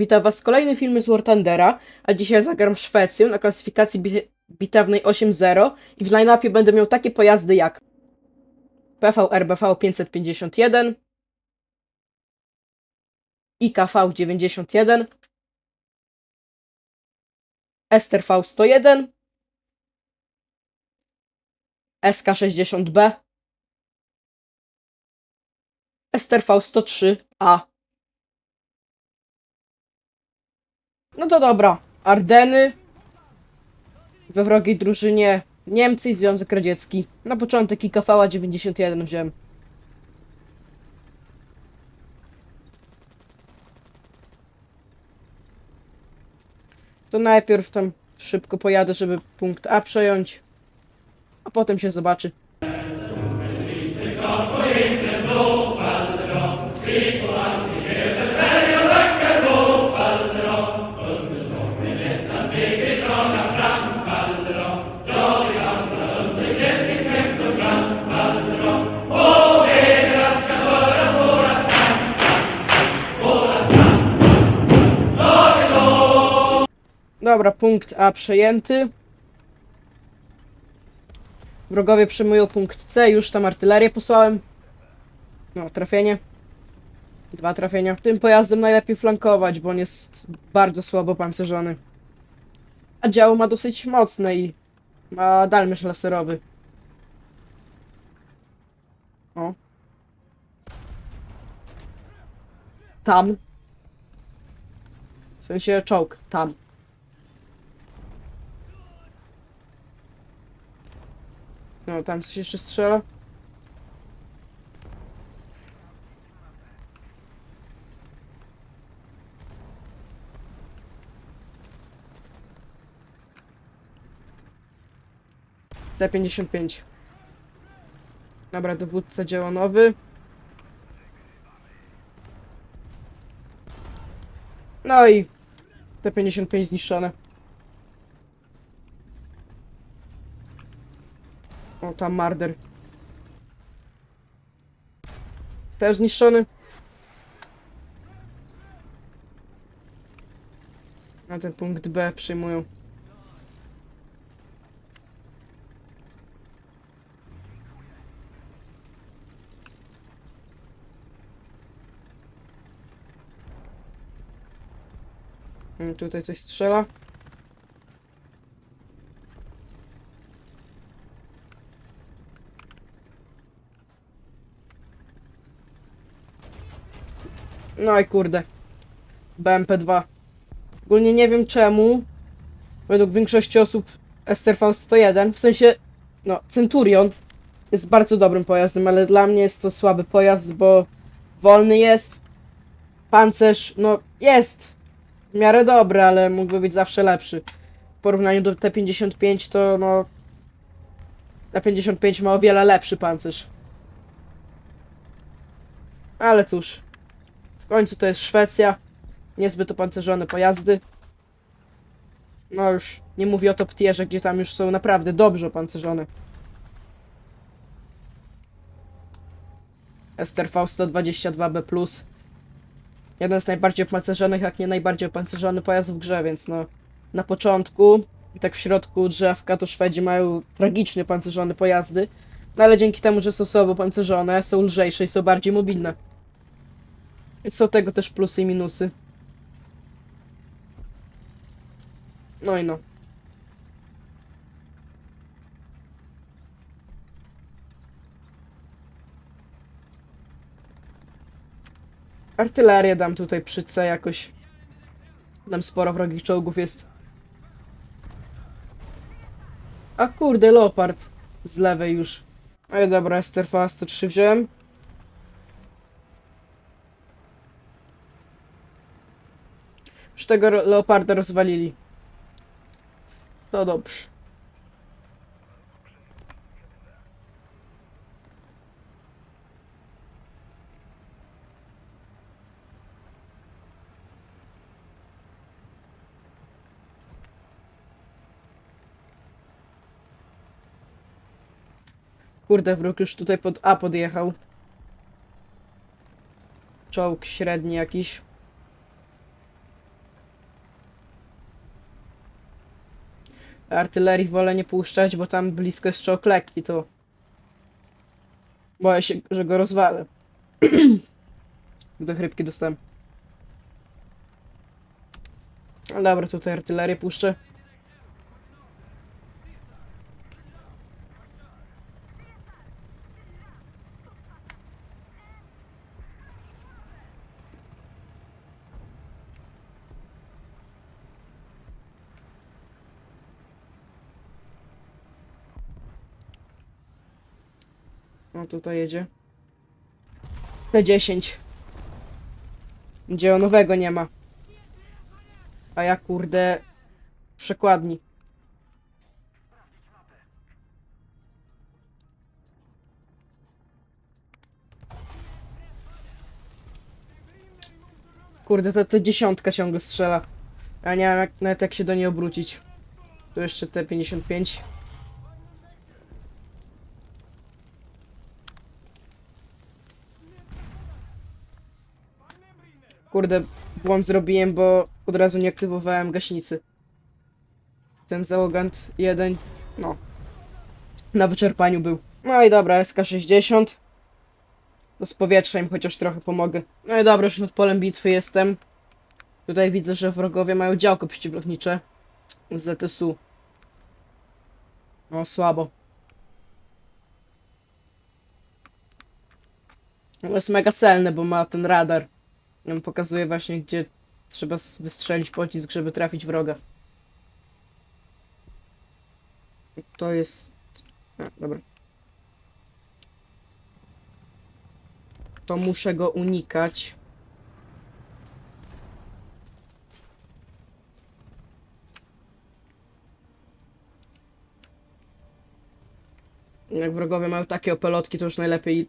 Witam Was w kolejnym filmie z War Thundera, a dzisiaj zagram Szwecję na klasyfikacji bi- bitewnej 8.0 i w line-upie będę miał takie pojazdy jak PV RBV 551 IKV 91 STRV 101 SK60B STRV 103A No to dobra. Ardeny. We wrogiej drużynie Niemcy i Związek Radziecki. Na początek IKV 91 wziąłem. To najpierw tam szybko pojadę, żeby punkt A przejąć. A potem się zobaczy. Dobra, punkt A przejęty. Wrogowie przejmują punkt C, już tam artylerię posłałem. No, trafienie. Dwa trafienia. Tym pojazdem najlepiej flankować, bo on jest bardzo słabo pancerzony. A dział ma dosyć mocne i ma dalmysz laserowy. O. Tam. W sensie czołg, tam. No, tam coś jeszcze strzela. T55. Dobra, dowódca działa nowy. No i T55 zniszczone. Tam marder. Też zniszczony. Na ten punkt B przyjmują. Mm, Tutaj coś strzela. No i kurde. BMP2. Ogólnie nie wiem czemu. Według większości osób STRV 101, w sensie, no, Centurion jest bardzo dobrym pojazdem, ale dla mnie jest to słaby pojazd, bo wolny jest. Pancerz, no, jest w miarę dobry, ale mógłby być zawsze lepszy. W porównaniu do T55 to, no, T55 ma o wiele lepszy pancerz. Ale cóż, końcu to jest Szwecja. Niezbyt opancerzone pojazdy. No już nie mówię o top tierze, gdzie tam już są naprawdę dobrze opancerzone. STRV 122B+. Jeden z najbardziej opancerzonych, jak nie najbardziej opancerzony pojazd w grze, więc no... Na początku i tak w środku drzewka to Szwedzi mają tragicznie opancerzone pojazdy. No ale dzięki temu, że są słabo opancerzone, są lżejsze i są bardziej mobilne. Więc są tego też plusy i minusy. No i no. Artylerię dam tutaj przy C jakoś. Tam sporo wrogich czołgów jest. A kurde, Leopard. Z lewej już. Oj, dobra, STRV 103 wziąłem. Już tego Leoparda rozwalili. To dobrze. Kurde, wróg już tutaj pod A podjechał. Czołg średni jakiś. Artylerii wolę nie puszczać, bo tam blisko jest czołg lekki, to... Boję się, że go rozwalę. Do chrypki dostałem. No dobra, tutaj artylerię puszczę. Tutaj jedzie. P10. Gdzie nowego nie ma. A ja kurde przekładni. Kurde, ta, ta dziesiątka ciągle strzela. Ja nie wiem jak, nawet jak się do niej obrócić. Tu jeszcze T55. Kurde, błąd zrobiłem, bo od razu nie aktywowałem gaśnicy. Ten załogant jeden, no, na wyczerpaniu był. No i dobra, SK-60. To z powietrza im chociaż trochę pomogę. No i dobra, już nad polem bitwy jestem. Tutaj widzę, że wrogowie mają działko przeciwlotnicze z ZSU. No, słabo. Ale jest mega celne, bo ma ten radar. On pokazuje właśnie, gdzie trzeba wystrzelić pocisk, żeby trafić wroga. To jest... A, dobra. To muszę go unikać. Jak wrogowie mają takie opelotki, to już najlepiej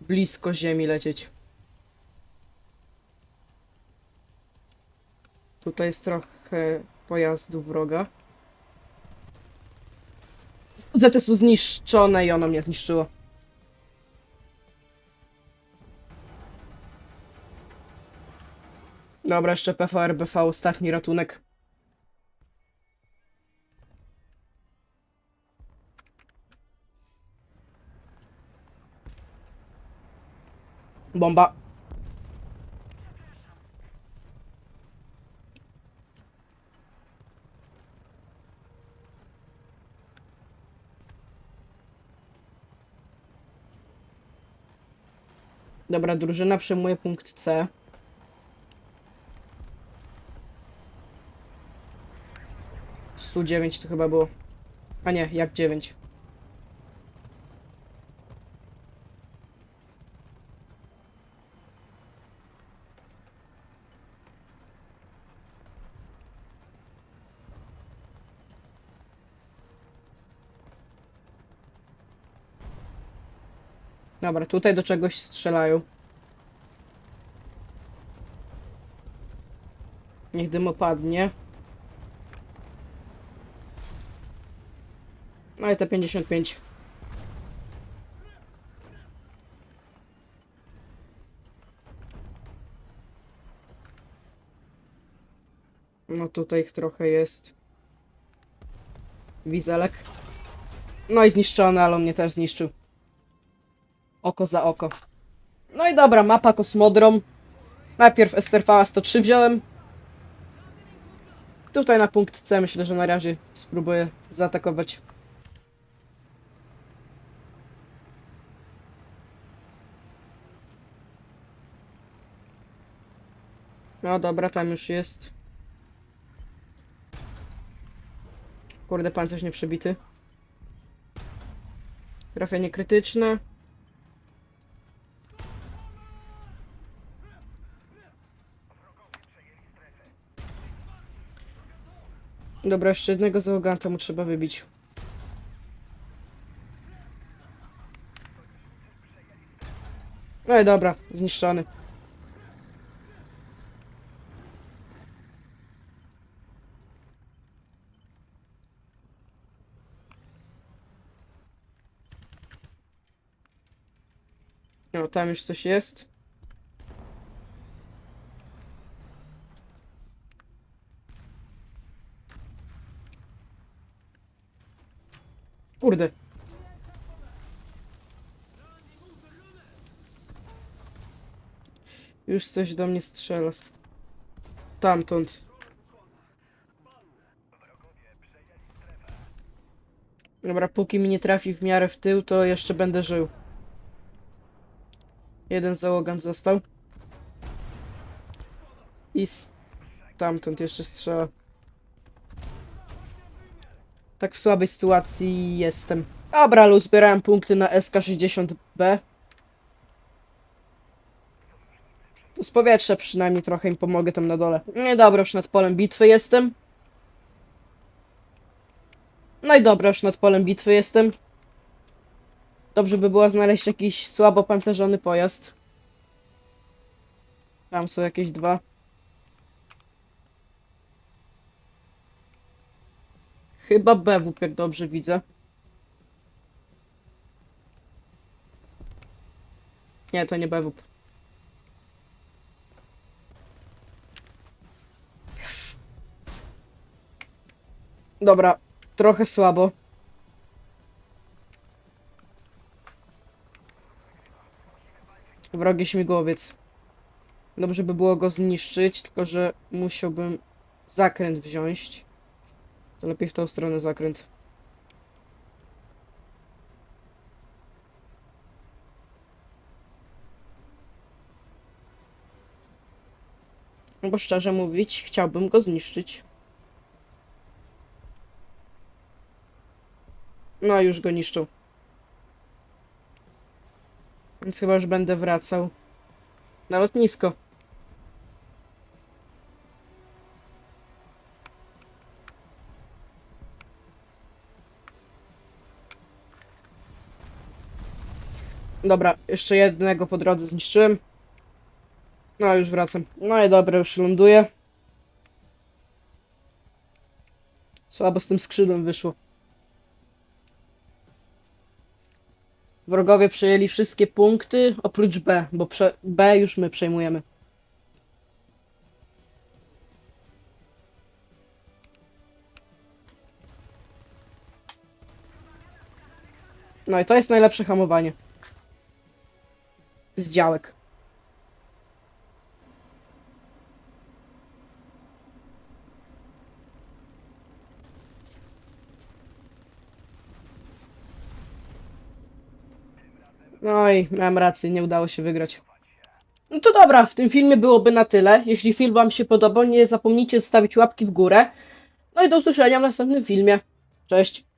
blisko ziemi lecieć. Tutaj jest trochę pojazdów wroga. ZSU zniszczone i ono mnie zniszczyło. Dobra, jeszcze PVRBV, ostatni ratunek. Bomba. Dobra, drużyna przejmuje punkt C. Su 9 to chyba było. A nie, jak 9. Dobra, tutaj do czegoś strzelają. Niech dym opadnie. No i te 55. No tutaj ich trochę jest. Wizelek. No i zniszczony, ale on mnie też zniszczył. Oko za oko. No i dobra, mapa kosmodrom. Najpierw Esterfała 103 wziąłem. Tutaj na punkt C myślę, że na razie spróbuję zaatakować. No dobra, tam już jest. Kurde, pancerz nie przebity. Trafienie krytyczne. Dobra, jeszcze jednego załoganta mu trzeba wybić. No i dobra, zniszczony. No, tam już coś jest. kurde. Już coś do mnie strzela. Tamtąd. Dobra, póki mi nie trafi w miarę w tył, to jeszcze będę żył. Jeden załogan został. I stamtąd jeszcze strzela. Tak w słabej sytuacji jestem. Dobra, ale uzbierałem punkty na SK60B. To z powietrza przynajmniej trochę im pomogę tam na dole. Nie dobra, już nad polem bitwy jestem. No i dobra, już nad polem bitwy jestem. Dobrze by było znaleźć jakiś słabo pancerzony pojazd. Tam są jakieś dwa. Chyba BWP, jak dobrze widzę. Nie, to nie BWP. Dobra, trochę słabo. Wrogi śmigłowiec. Dobrze by było go zniszczyć, tylko że musiałbym zakręt wziąć. To lepiej w tą stronę zakręt. Bo szczerze mówić, chciałbym go zniszczyć. No, już go niszczą. Więc chyba już będę wracał na lotnisko. Dobra, jeszcze jednego po drodze zniszczyłem. No, już wracam. No i dobra, już ląduję. Słabo z tym skrzydłem wyszło. Wrogowie przejęli wszystkie punkty oprócz B, bo B już my przejmujemy. No i to jest najlepsze hamowanie. Z działek. I miałem rację, nie udało się wygrać. No to dobra, w tym filmie byłoby na tyle. Jeśli film Wam się podobał, nie zapomnijcie zostawić łapki w górę. No i do usłyszenia w następnym filmie. Cześć.